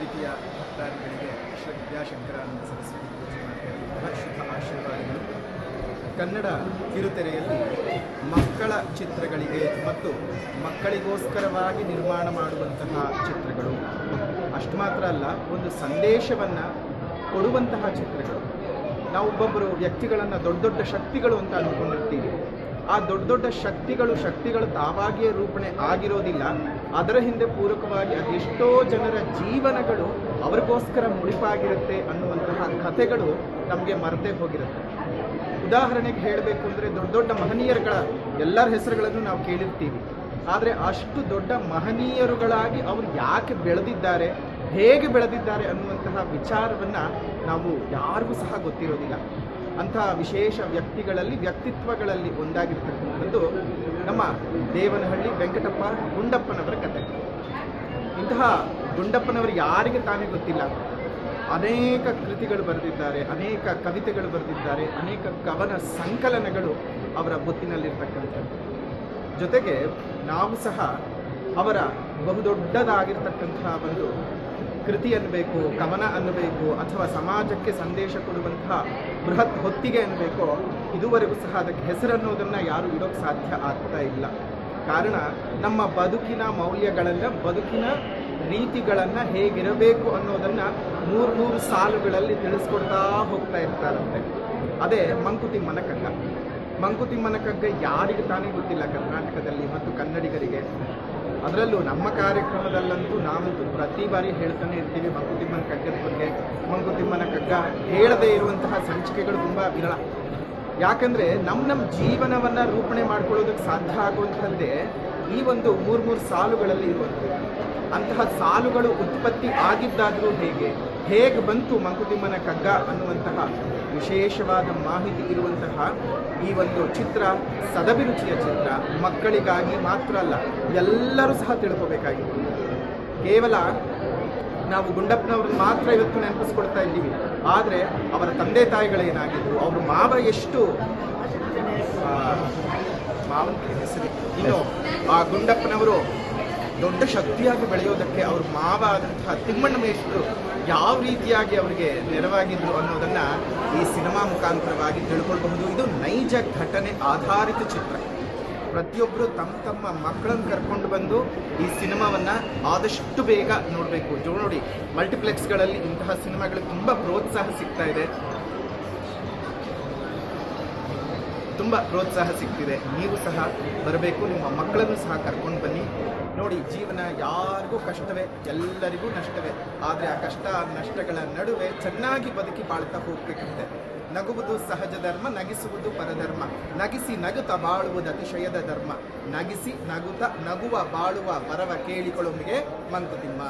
ಪ್ರೀತಿಯ ಭಕ್ತಾದಿಗಳಿಗೆ ಶ್ರೀ ವಿದ್ಯಾಶಂಕರಾನಂದ ಸರಸ್ವತಿ ಪೂಜೆ ಆಶೀರ್ವಾದಗಳು. ಕನ್ನಡ ಕಿರುತೆರೆಯಲ್ಲಿ ಮಕ್ಕಳ ಚಿತ್ರಗಳಿಗೆ ಮತ್ತು ಮಕ್ಕಳಿಗೋಸ್ಕರವಾಗಿ ನಿರ್ಮಾಣ ಮಾಡುವಂತಹ ಚಿತ್ರಗಳು. ಅಷ್ಟು ಮಾತ್ರ ಅಲ್ಲ, ಒಂದು ಸಂದೇಶವನ್ನು ಕೊಡುವಂತಹ ಚಿತ್ರಗಳು. ನಾವು ಒಬ್ಬೊಬ್ಬರು ವ್ಯಕ್ತಿಗಳನ್ನು ದೊಡ್ಡ ದೊಡ್ಡ ಶಕ್ತಿಗಳು ಅಂತ ಅಂದ್ಕೊಂಡಿರ್ತೀವಿ ಆ ದೊಡ್ಡ ದೊಡ್ಡ ಶಕ್ತಿಗಳು ಶಕ್ತಿಗಳು ತಾವಾಗಿಯೇ ರೂಪಣೆ ಆಗಿರೋದಿಲ್ಲ. ಅದರ ಹಿಂದೆ ಪೂರಕವಾಗಿ ಅದೆಷ್ಟೋ ಜನರ ಜೀವನಗಳು ಅವ್ರಿಗೋಸ್ಕರ ಮುಡಿಪಾಗಿರುತ್ತೆ ಅನ್ನುವಂತಹ ಕಥೆಗಳು ನಮಗೆ ಮರೆತೇ ಹೋಗಿರುತ್ತೆ. ಉದಾಹರಣೆಗೆ ಹೇಳಬೇಕು ಅಂದರೆ ದೊಡ್ಡ ದೊಡ್ಡ ಮಹನೀಯರುಗಳ ಎಲ್ಲರ ಹೆಸರುಗಳನ್ನು ನಾವು ಕೇಳಿರ್ತೀವಿ. ಆದರೆ ಅಷ್ಟು ದೊಡ್ಡ ಮಹನೀಯರುಗಳಾಗಿ ಅವರು ಯಾಕೆ ಬೆಳೆದಿದ್ದಾರೆ, ಹೇಗೆ ಬೆಳೆದಿದ್ದಾರೆ ಅನ್ನುವಂತಹ ವಿಚಾರವನ್ನು ನಾವು ಯಾರಿಗೂ ಸಹ ಗೊತ್ತಿರೋದಿಲ್ಲ. ಅಂತಹ ವಿಶೇಷ ವ್ಯಕ್ತಿಗಳಲ್ಲಿ, ವ್ಯಕ್ತಿತ್ವಗಳಲ್ಲಿ ಒಂದಾಗಿರ್ತಕ್ಕಂಥದ್ದು ನಮ್ಮ ದೇವನಹಳ್ಳಿ ವೆಂಕಟಪ್ಪ ಗುಂಡಪ್ಪನವರ ಕತೆ. ಇಂತಹ ಗುಂಡಪ್ಪನವರು ಯಾರಿಗೆ ತಾನೇ ಗೊತ್ತಿಲ್ಲ. ಅನೇಕ ಕೃತಿಗಳು ಬರೆದಿದ್ದಾರೆ, ಅನೇಕ ಕವಿತೆಗಳು ಬರೆದಿದ್ದಾರೆ, ಅನೇಕ ಕವನ ಸಂಕಲನಗಳು ಅವರ ಬೊತ್ತಿನಲ್ಲಿರ್ತಕ್ಕಂಥದ್ದು ಜೊತೆಗೆ ನಾವು ಸಹ ಅವರ ಬಹುದೊಡ್ಡದಾಗಿರ್ತಕ್ಕಂತಹ ಒಂದು ಕೃತಿ ಅನ್ನಬೇಕು ಕವನ ಅನ್ನಬೇಕು, ಅಥವಾ ಸಮಾಜಕ್ಕೆ ಸಂದೇಶ ಕೊಡುವಂತಹ ಬೃಹತ್ ಹೊತ್ತಿಗೆ ಅನ್ನಬೇಕು, ಇದುವರೆಗೂ ಸಹ ಅದಕ್ಕೆ ಹೆಸರನ್ನೋದನ್ನು ಯಾರು ಇಡೋಕೆ ಸಾಧ್ಯ ಆಗ್ತಾ ಇಲ್ಲ. ಕಾರಣ, ನಮ್ಮ ಬದುಕಿನ ಮೌಲ್ಯಗಳನ್ನು, ಬದುಕಿನ ರೀತಿಗಳನ್ನು ಹೇಗಿರಬೇಕು ಅನ್ನೋದನ್ನು ಮೂರು ಮೂರು ಸಾಲುಗಳಲ್ಲಿ ತಿಳಿಸ್ಕೊಡ್ತಾ ಹೋಗ್ತಾ ಇರ್ತಾರಂತೆ. ಅದೇ ಮಂಕುತಿಮ್ಮನ ಕಗ್ಗ ಮಂಕುತಿಮ್ಮನ ಕಗ್ಗ ಯಾರಿಗೆ ತಾನೇ ಗೊತ್ತಿಲ್ಲ ಕರ್ನಾಟಕದಲ್ಲಿ ಮತ್ತು ಕನ್ನಡಿಗರಿಗೆ. ಅದರಲ್ಲೂ ನಮ್ಮ ಕಾರ್ಯಕ್ರಮದಲ್ಲಂತೂ ನಾವಂತೂ ಪ್ರತಿ ಬಾರಿ ಹೇಳ್ತಾನೆ ಇರ್ತೀವಿ, ಮಂಕುತಿಮ್ಮನ ಕಗ್ಗದ ಬಗ್ಗೆ. ಮಂಕುತಿಮ್ಮನ ಕಗ್ಗ ಹೇಳದೇ ಇರುವಂತಹ ಸಂಚಿಕೆಗಳು ತುಂಬ ವಿರಳ. ಯಾಕಂದ್ರೆ ನಮ್ಮ ನಮ್ಮ ಜೀವನವನ್ನ ರೂಪಣೆ ಮಾಡ್ಕೊಳ್ಳೋದಕ್ಕೆ ಸಾಧ್ಯ ಆಗುವಂಥದ್ದೇ ಈ ಒಂದು ಮೂರು ಮೂರು ಸಾಲುಗಳಲ್ಲಿ ಇರುವಂಥದ್ದು. ಅಂತಹ ಸಾಲುಗಳು ಉತ್ಪತ್ತಿ ಆಗಿದ್ದಾದರೂ ಹೇಗೆ? ಹೇಗೆ ಬಂತು ಮಂಕುತಿಮ್ಮನ ಕಗ್ಗ ಅನ್ನುವಂತಹ ವಿಶೇಷವಾದ ಮಾಹಿತಿ ಇರುವಂತಹ ಈ ಒಂದು ಚಿತ್ರ, ಸದಭಿರುಚಿಯ ಚಿತ್ರ, ಮಕ್ಕಳಿಗಾಗಿ ಮಾತ್ರ ಅಲ್ಲ, ಎಲ್ಲರೂ ಸಹ ತಿಳ್ಕೋಬೇಕಾಗಿತ್ತು. ಕೇವಲ ನಾವು ಗುಂಡಪ್ಪನವ್ರನ್ನ ಮಾತ್ರ ಇವತ್ತು ನೆನಪಿಸ್ಕೊಳ್ತಾ ಇದ್ದೀವಿ. ಆದರೆ ಅವರ ತಂದೆ ತಾಯಿಗಳೇನಾಗಿದ್ರು ಅವ್ರ ಮಾವ ಎಷ್ಟು ಮಾವನ ಹೆಸರು, ಇನ್ನು ಆ ಗುಂಡಪ್ಪನವರು ದೊಡ್ಡ ಶಕ್ತಿಯಾಗಿ ಬೆಳೆಯೋದಕ್ಕೆ ಅವ್ರ ಮಾವ ಆದಂತಹ ತಿಮ್ಮಣ್ಣ ಮೇಷ್ಟ್ರು ಯಾವ ರೀತಿಯಾಗಿ ಅವರಿಗೆ ನೆರವಾಗಿದ್ರು ಅನ್ನೋದನ್ನ ಈ ಸಿನಿಮಾ ಮುಖಾಂತರವಾಗಿ ತಿಳ್ಕೊಳ್ಬಹುದು. ಇದು ನೈಜ ಘಟನೆ ಆಧಾರಿತ ಚಿತ್ರ. ಪ್ರತಿಯೊಬ್ಬರು ತಮ್ಮ ತಮ್ಮ ಮಕ್ಕಳನ್ನು ಕರ್ಕೊಂಡು ಬಂದು ಈ ಸಿನಿಮಾವನ್ನ ಆದಷ್ಟು ಬೇಗ ನೋಡಬೇಕು. ನೋಡಿ, ಮಲ್ಟಿಪ್ಲೆಕ್ಸ್ಗಳಲ್ಲಿ ಇಂತಹ ಸಿನಿಮಾಗಳಿಗೆ ತುಂಬ ಪ್ರೋತ್ಸಾಹ ಸಿಗ್ತಾ ಇದೆ. ತುಂಬ ಪ್ರೋತ್ಸಾಹ ಸಿಗ್ತಿದೆ. ನೀವು ಸಹ ಬರಬೇಕು, ನಿಮ್ಮ ಮಕ್ಕಳನ್ನು ಸಹ ಕರ್ಕೊಂಡು ಬನ್ನಿ. ನೋಡಿ, ಜೀವನ ಯಾರಿಗೂ ಕಷ್ಟವೇ, ಎಲ್ಲರಿಗೂ ನಷ್ಟವೇ. ಆದರೆ ಆ ಕಷ್ಟ ನಷ್ಟಗಳ ನಡುವೆ ಚೆನ್ನಾಗಿ ಬದುಕಿ ಬಾಳ್ತಾ ಹೋಗ್ಬೇಕಂತೆ. ನಗುವುದು ಸಹಜ ಧರ್ಮ, ನಗಿಸುವುದು ಪರಧರ್ಮ. ನಗಿಸಿ ನಗುತ್ತ ಬಾಳುವುದು ಅತಿಶಯದ ಧರ್ಮ. ನಗಿಸಿ ನಗುತ್ತ ನಗುವ, ಬಾಳುವ ವರವ ಕೇಳಿಕೊಳ್ಳುವಿಗೆ ಮಂಕುತಿಮ್ಮ.